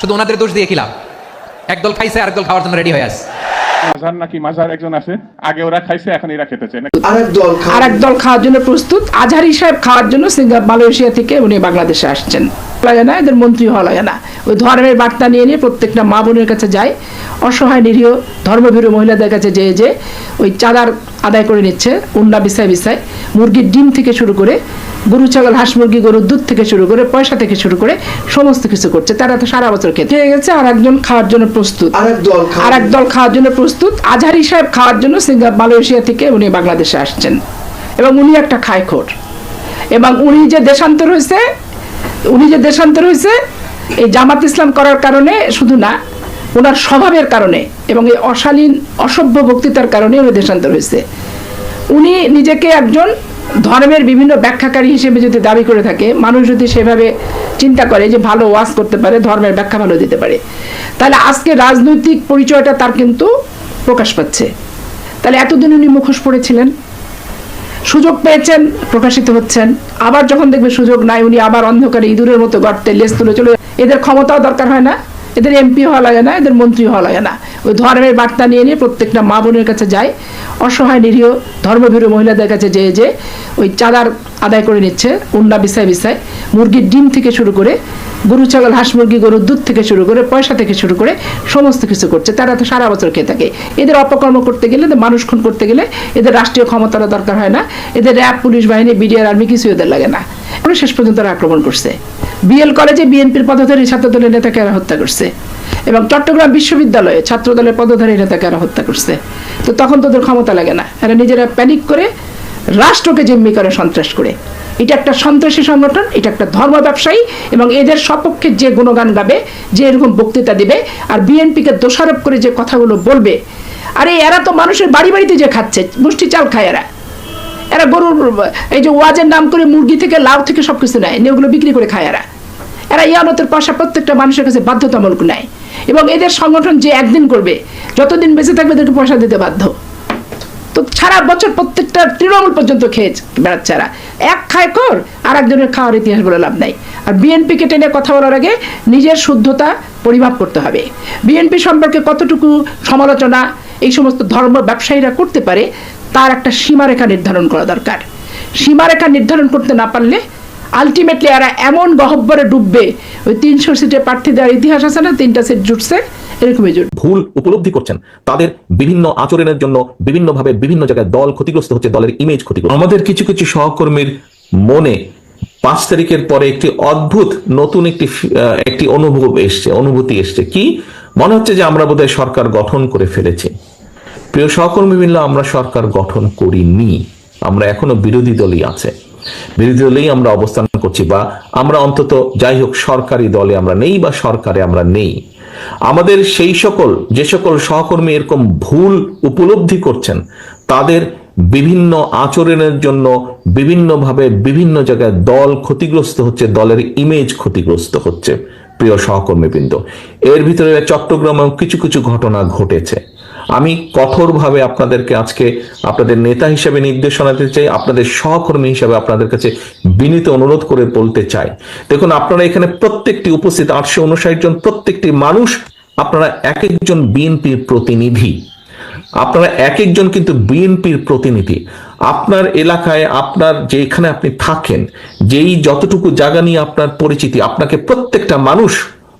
শুধু ওনাদের দোষ দিয়ে খিলাম একদল খাইছে আর একদল খাওয়ার জন্য রেডি হয়ে আছে। মাজার নাকি মাজার একজন আছে? আগে ওরা খাইছে এখন এরা খেতে চায়। না আরেক দল আর একদল খাওয়ার জন্য প্রস্তুত। আজহারি সাহেব খাওয়ার জন্য সিঙ্গাপুর মালয়েশিয়া থেকে উনি বাংলাদেশে আসছেন। লাগে না এদের মন্ত্রী হওয়া লাগে না। ওই ধর্মের বার্তা নিয়ে নিয়ে প্রত্যেকটা মা বোনের কাছে যায়। অসহায় নিরীহ ধর্মভীরু মহিলাদের কাছে যেয়ে যে ওই চাঁদার আদায় করে নিচ্ছে উন্না বিছায় বিছায়। মুরগির ডিম থেকে শুরু করে গরু ছাগল হাঁস মুরগি গরুর দুধ থেকে শুরু করে পয়সা থেকে শুরু করে সমস্ত কিছু করছে। তারা তো সারা বছর খেতে হয়ে গেছে আর একজন খাওয়ার জন্য প্রস্তুত। আরেক আর এক দল খাওয়ার জন্য প্রস্তুত। আজহারি সাহেব খাওয়ার জন্য সিঙ্গাপুর মালয়েশিয়া থেকে উনি বাংলাদেশে আসছেন। এবং উনি একটা খায়খোর এবং উনি যে দেশান্তর হয়েছে উনি যে দেশান্তর হয়েছে, এই জামাত ইসলাম করার কারণে শুধু না, ওনার স্বভাবের কারণে এবং এই অশালীন, অসভ্য বক্তৃতার কারণে উনি দেশান্তর হয়েছে। উনি নিজেকে একজন ধর্মের বিভিন্ন ব্যাখ্যাকারী হিসেবে যদি দাবি করে থাকে, মানুষ যদি সেভাবে চিন্তা করে যে ভালো ওয়াজ করতে পারে, ধর্মের ব্যাখ্যা ভালো দিতে পারে। তাহলে আজকে রাজনৈতিক পরিচয়টা তার কিন্তু প্রকাশ পাচ্ছে। তাহলে এতদিন উনি মুখোশ পড়েছিলেন? সুযোগ পেয়েছেন, প্রকাশিত হচ্ছেন। আবার যখন দেখবে সুযোগ নাই, উনি আবার অন্ধকারে ইঁদুরের মতো গর্তে লেজ তুলে চলে এদের ক্ষমতাও দরকার হয় না। এদের এমপি হওয়া লাগে না, এদের মন্ত্রী হওয়া লাগে না। ওই ধর্মের বার্তা নিয়ে নিয়ে প্রত্যেকটা মা বোনের কাছে যায়। অসহায়, নিরীহ ধর্মভীরু মহিলাদের কাছে যেয়ে যে ওই চাঁদার আদায় করে নিচ্ছে, উন্না বিছায় বিছায়। মুরগির ডিম থেকে শুরু করে, গরু, ছাগল, হাঁস, মুরগি, গরুর দুধ থেকে শুরু করে, পয়সা থেকে শুরু করে সমস্ত কিছু করছে। তারা তো সারা বছর খেয়ে থাকে। এদের অপকর্ম করতে গেলে, এদের মানুষ খুন করতে গেলে এদের রাষ্ট্রীয় ক্ষমতারও দরকার হয় না। এদের র্যাব, পুলিশ বাহিনী, বিডিআর, আর্মি কিছু এদের লাগে না। এগুলো শেষ পর্যন্ত আক্রমণ করছে। বিএল কলেজে বিএনপির পদধারী ছাত্রদলের নেতাকে এরা হত্যা করছে এবং চট্টগ্রাম বিশ্ববিদ্যালয়ে ছাত্রদলের পদধারী নেতাকে এরা হত্যা করছে। তো তখন তোদের ক্ষমতা লাগে না। এরা নিজেরা প্যানিক করে রাষ্ট্রকে জিম্মি করে সন্ত্রাস করে। এটা একটা সন্ত্রাসী সংগঠন, এটা একটা ধর্ম ব্যবসায়ী এবং এদের সপক্ষে যে গুণগান গাবে, যে এরকম বক্তৃতা দিবে আর বিএনপিকে দোষারোপ করে যে কথাগুলো বলবে, আরে এরা তো মানুষের বাড়ি বাড়িতে যে খাচ্ছে, মুষ্টি চাল খায় এরা। এরা গরুর, এই যে ওয়াজের নাম করে মুরগি থেকে লাউ থেকে সব কিছু নেয়, নিয়ে ওগুলো বিক্রি করে খায় এরা। এরা ইয়ানতের পয়সা প্রত্যেকটা মানুষের কাছে বাধ্যতামূলক নেয়। এবং এদের সংগঠন যে একদিন করবে, যতদিন বেঁচে থাকবে এদেরকে পয়সা দিতে বাধ্য। তো সারা বছর প্রত্যেকটা তৃণমূল পর্যন্ত খেয়ে বেড়াচ্ছে এরা। এক খায় কর আর একজনের খাওয়ার ইতিহাস বলে লাভ নাই। আর বিএনপিকে টেনে কথা বলার আগে নিজের শুদ্ধতা পরিমাপ করতে হবে। বিএনপি সম্পর্কে কতটুকু সমালোচনা, এই সমস্ত ধর্ম ব্যবসায়ীরা করতে পারে তার একটা সীমারেখা নির্ধারণ করা দরকার। সীমারেখা নির্ধারণ করতে না পারলে আলটিমেটলি এরা এমন গহব্বরে ডুববে ওই তিনশো সিটে প্রার্থী দেওয়ার ইতিহাস আছে না? তিনটা সিট জুটছে এরকমই জুট ভুল উপলব্ধি করছেন। তাদের বিভিন্ন আচরণের জন্য বিভিন্নভাবে বিভিন্ন জায়গায় দল ক্ষতিগ্রস্ত হচ্ছে দলের ইমেজ ক্ষতিগ্রস্ত আমাদের কিছু কিছু সহকর্মীর মনে পাঁচ তারিখের পরে একটি অদ্ভুত নতুন একটি একটি অনুভব এসছে অনুভূতি এসছে। কি? মনে হচ্ছে যে আমরা বোধহয় সরকার গঠন করে ফেলেছি। প্রিয় সহকর্মী মিললে আমরা সরকার গঠন করিনি। আমরা এখনও বিরোধী দলই আছে। বিরোধী দলেই আমরা অবস্থান করছি বা আমরা অন্তত যাই হোক সরকারি দলে আমরা নেই বা সরকারে আমরা নেই। আমাদের সেই সকল, যে সকল সহকর্মী এরকম ভুল উপলব্ধি করছেন, তাদের বিভিন্ন আচরণের জন্য বিভিন্নভাবে বিভিন্ন জায়গায় দল ক্ষতিগ্রস্ত হচ্ছে, দলের ইমেজ ক্ষতিগ্রস্ত হচ্ছে। প্রিয় সহকর্মীবৃন্দ, এর ভিতরে চট্টগ্রামেও কিছু কিছু ঘটনা ঘটেছে। আমি কঠোরভাবে আপনাদেরকে আজকে আপনাদের নেতা হিসেবে নির্দেশনা দিতে চাই, আপনাদের সহকর্মী হিসেবে আপনাদের কাছে বিনীত অনুরোধ করে বলতে চাই। দেখুন, আপনারা এখানে প্রত্যেকটি উপস্থিত আটশো উনষাট জন, প্রত্যেকটি মানুষ, আপনারা এক একজন বিএনপির প্রতিনিধি। আপনারা এক একজন কিন্তু বিএনপির প্রতিনিধি। আপনার এলাকায়, আপনার যেখানে আপনি থাকেন, যেই যতটুকু জায়গা নিয়ে আপনার পরিচিতি, আপনাকে প্রত্যেকটা মানুষ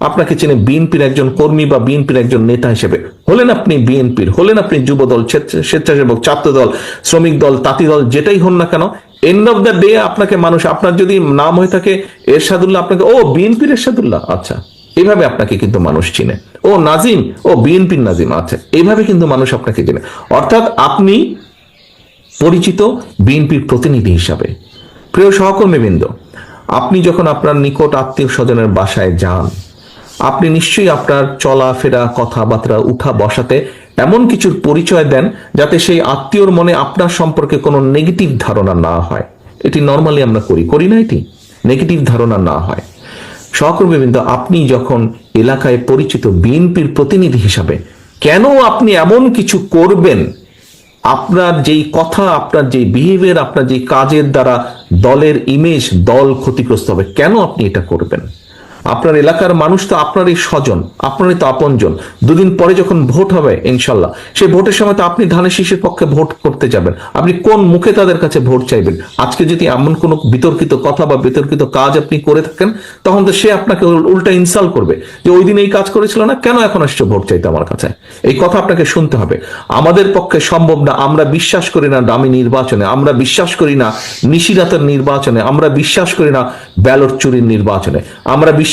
আপনাকে চেনে বিএনপির একজন কর্মী বা বিএনপির একজন নেতা হিসেবে। হলেন আপনি বিএনপির, হলেন আপনি যুব দল স্বেচ্ছাসেবক ছাত্র দল শ্রমিক দল, তাঁতি দল, যেটাই হন না কেন এন্ড অফ দ্য ডে আপনাকে মানুষ, আপনার যদি নাম হয়ে থাকে, এরশাদুল্লাহ আপনাকে, ও বিএনপির এরশাদুল্লাহ আচ্ছা। এইভাবে আপনাকে কিন্তু মানুষ চিনে। ও নাজিম, ও বিএনপির নাজিম আচ্ছা। এইভাবে কিন্তু মানুষ আপনাকে চেনে। অর্থাৎ আপনি পরিচিত বিএনপির প্রতিনিধি হিসাবে। প্রিয় সহকর্মীবৃন্দ, আপনি যখন আপনার নিকট আত্মীয় স্বজনের বাসায় যান আপনি নিশ্চয়ই আপনার চলাফেরা কথাবার্তা, উঠা, বসাতে এমন কিছুর পরিচয় দেন যাতে সেই আত্মীয়র মনে আপনার সম্পর্কে কোনো নেগেটিভ ধারণা না হয়। এটি নর্মালি আমরা করি করি না এটি? নেগেটিভ ধারণা না হয়। সহকর্মীবৃন্দ আপনি যখন এলাকায় পরিচিত বিএনপির প্রতিনিধি হিসাবে কেন আপনি এমন কিছু করবেন? আপনার যেই কথা, আপনার যেই বিহেভিয়ার আপনার যেই কাজের দ্বারা দলের ইমেজ দল ক্ষতিগ্রস্ত হবে, কেন আপনি এটা করবেন? আপনার এলাকার মানুষ তো আপনারই স্বজন, আপনারই তো আপনজন। দুদিন পরে যখন ভোট হবে, ইনশাল্লাহ, সেই ভোটের সময় তো আপনি ধানের শীষের পক্ষে ভোট করতে যাবেন। আপনি কোন মুখে তাদের কাছে ভোট চাইবেন? আজকে যদি এমন কোনো বিতর্কিত কথা বা বিতর্কিত কাজ আপনি করে থাকেন, তখন তো সে আপনাকে উল্টা ইনসাল করবে যে, ওই দিন এই কাজ করেছিল না, কেন এখন আসছে ভোট চাইতে আমার কাছে? এই কথা আপনাকে শুনতে হবে। আমাদের পক্ষে সম্ভব না, আমরা বিশ্বাস করি না দামি নির্বাচনে, আমরা বিশ্বাস করি না নিশিরাতের নির্বাচনে, আমরা বিশ্বাস করি না ব্যালট চুরির নির্বাচনে, আমরা বিশ্বাস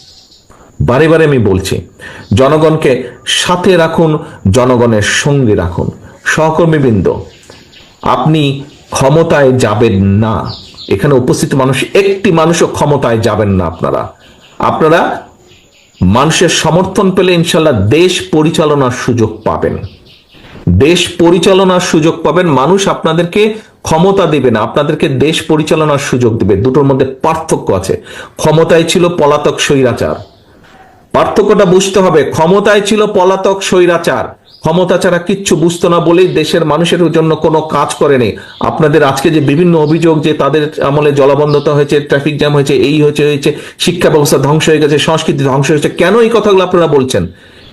বারে বারে আমি বলছি, জনগণকে সাথে রাখুন, জনগণের সঙ্গে রাখুন। সহকর্মীবৃন্দ আপনি ক্ষমতায় যাবেন না। এখানে উপস্থিত মানুষ, একটি মানুষও ক্ষমতায় যাবেন না আপনারা। আপনারা মানুষের সমর্থন পেলে ইনশাল্লাহ দেশ পরিচালনার সুযোগ পাবেন। দেশ পরিচালনার সুযোগ পাবেন, মানুষ আপনাদেরকে ক্ষমতা দেবে না, আপনাদেরকে দেশ পরিচালনার সুযোগ দেবে। দুটোর মধ্যে পার্থক্য আছে। ক্ষমতায় ছিল পলাতক স্বৈরাচার। পার্থক্যটা বুঝতে হবে। ক্ষমতায় ছিল পলাতক স্বৈরাচার। ক্ষমতা ছাড়া কিচ্ছু বুঝতো না বলেই দেশের মানুষের জন্য কোনো কাজ করেনি। আপনাদের আজকে যে বিভিন্ন অভিযোগ যে তাদের আমলে জলবন্ধতা হয়েছে, ট্রাফিক জ্যাম হয়েছে, এই হয়েছে হয়েছে, শিক্ষা ব্যবস্থা ধ্বংস হয়ে গেছে, সংস্কৃতি ধ্বংস হয়েছে, কেন এই কথাগুলো আপনারা বলছেন?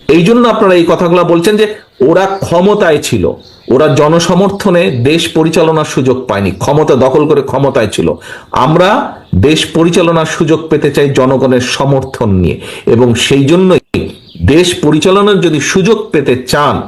এই জন্য আপনারা এই কথাগুলো বলছেন যে ওরা ক্ষমতায় ছিল। ওরা জনসমর্থনে দেশ পরিচালনার সুযোগ পায়নি। ক্ষমতা দখল করে ক্ষমতায় ছিল। আমরা দেশ পরিচালনার সুযোগ পেতে চাই জনগণের সমর্থন নিয়ে। এবং সেই জন্যই দেশ পরিচালনার যদি সুযোগ পেতে চান,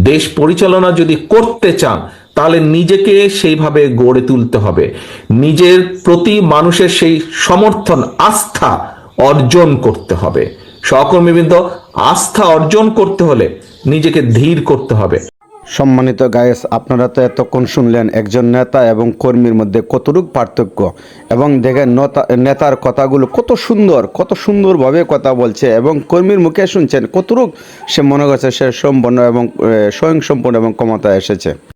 দেশ পরিচালনা যদি করতে চান, তাহলে নিজেকে সেইভাবে গড়ে তুলতে হবে। নিজের প্রতি মানুষের সেই সমর্থন, আস্থা অর্জন করতে হবে। সহকর্মীবৃন্দ আস্থা অর্জন করতে হলে নিজেকে ধীর করতে হবে। সম্মানিত গায়েস, আপনারা তো এতক্ষণ শুনলেন একজন নেতা এবং কর্মীর মধ্যে কতটুক পার্থক্য। এবং দেখেন নতা- নেতার কথাগুলো কত সুন্দর, কত সুন্দরভাবে কথা বলছে এবং কর্মীর মুখে শুনছেন কতটুক সে মনে করছে সে সম্পন্ন এবং স্বয়ংসম্পন্ন এবং ক্ষমতায় এসেছে।